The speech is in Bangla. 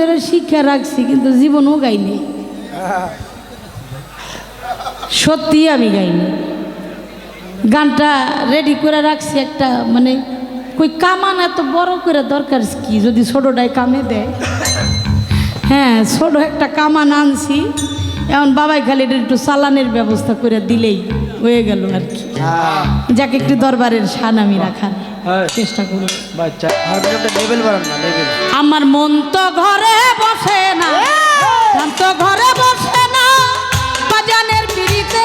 ধরে শিক্ষা রাখছি কিন্তু জীবনও গাইনি। সত্যি আমি গাইনি। গানটা রেডি করে রাখছি একটা মানে কই কামান এত বড় করে দরকার কি? যদি ছোটোটাই কামে দেয়। হ্যাঁ ছোট একটা কামান আনছি। এখন বাবাই খালি এটা একটু চালানের ব্যবস্থা করে দিলেই হয়ে গেল আর কি। হ্যাঁ। যাকে একটু দরবারের সান আমি রাখার। হ্যাঁ, চেষ্টা বাচ্চা। লেভেল বাড়ান না লেভেল আমার মন তো ঘরে বসে না মন তো ঘরে বসে না বাজানের পিড়িতে